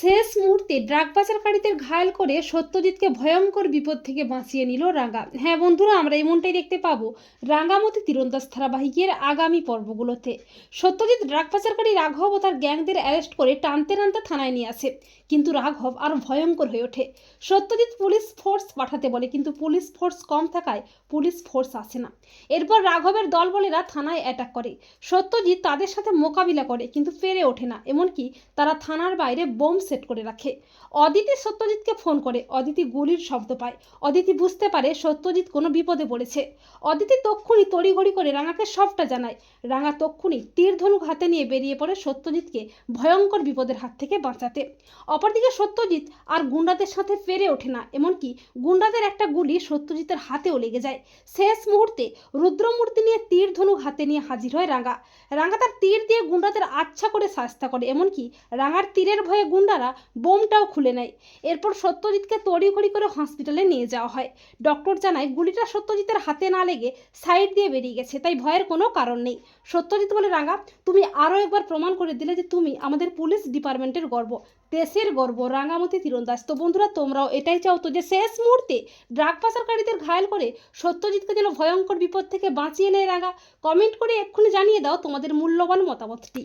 শেষ মুহূর্তে ড্রাগ পাচারকারীদের ঘায়েল করে সত্যজিৎকে ভয়ঙ্কর বিপদ থেকে বাঁচিয়ে নিল রাঙ্গা। হ্যাঁ বন্ধুরা, আমরা এমনটাই দেখতে পাবো রাঙ্গামতি তীরন্দাজ ধারাবাহিকের আগামী পর্বগুলোতে। সত্যজিৎ ড্রাগ পাচারকারী রাঘব ও তার গ্যাংদের অ্যারেস্ট করে টানতে টানতে থানায় নিয়ে আসে। কিন্তু রাঘব আরও ভয়ঙ্কর হয়ে ওঠে। সত্যজিৎ পুলিশ ফোর্স পাঠাতে বলে, কিন্তু পুলিশ ফোর্স কম থাকায় পুলিশ ফোর্স আসে না। এরপর রাঘবের দলবলেরা থানায় অ্যাটাক করে। সত্যজিৎ তাদের সাথে মোকাবিলা করে, কিন্তু পেরে ওঠে না। এমনকি তারা থানার বাইরে বোম সেট করে রাখে। অদিতি সত্যজিৎকে ফোন করে। অদিতি গুলির শব্দ পায়। অদিতি বুঝতে পারে সত্যজিৎ কোনো বিপদে পড়েছে। অদিতি তক্ষুনি তড়িঘড়ি করে রাঙাকে সবটা জানায়। রাঙা তক্ষুনি তীর ধনুক হাতে নিয়ে বেরিয়ে পড়ে সত্যজিৎকে ভয়ঙ্কর বিপদের হাত থেকে বাঁচাতে। অপরদিকে সত্যজিৎ আর গুন্ডাদের সাথে পেরে ওঠে না, এমনকি গুন্ডাদের একটা গুলি সত্যজিতের হাতেও লেগে যায়। শেষ মুহূর্তে রুদ্রমূর্তি নিয়ে তীর ধনুক হাতে নিয়ে হাজির হয় রাঙা। রাঙা তার তীর দিয়ে গুন্ডাদের আচ্ছা করে শাস্তা করে, এমনকি রাঙার তীরের ভয়ে গুন্ডারা বোমটাও খুলে নেয়। এরপর সত্যজিৎকে তড়িঘড়ি করে হসপিটালে নিয়ে যাওয়া হয়। ডক্টর জানায়, গুলিটা সত্যজিতের হাতে না লেগে সাইড দিয়ে বেরিয়ে গেছে, তাই ভয়ের কোনো কারণ নেই। সত্যজিৎ বলে, রাঙা, তুমি আরও একবার প্রমাণ করে দিলে যে তুমি আমাদের পুলিশ ডিপার্টমেন্টের গর্ব, দেশের গর্ব, রাঙামতি তীরন্দাজ। তো বন্ধুরা, তোমরাও এটাই চাও তো যে শেষ মুহূর্তে ড্রাগ পাচারকারীদের ঘায়েল করে সত্যজিৎকে যেন ভয়ঙ্কর বিপদ থেকে বাঁচিয়ে নেয় রাঙা। কমেন্ট করে এক্ষুনি জানিয়ে দাও তোমাদের মূল্যবান মতামতটি।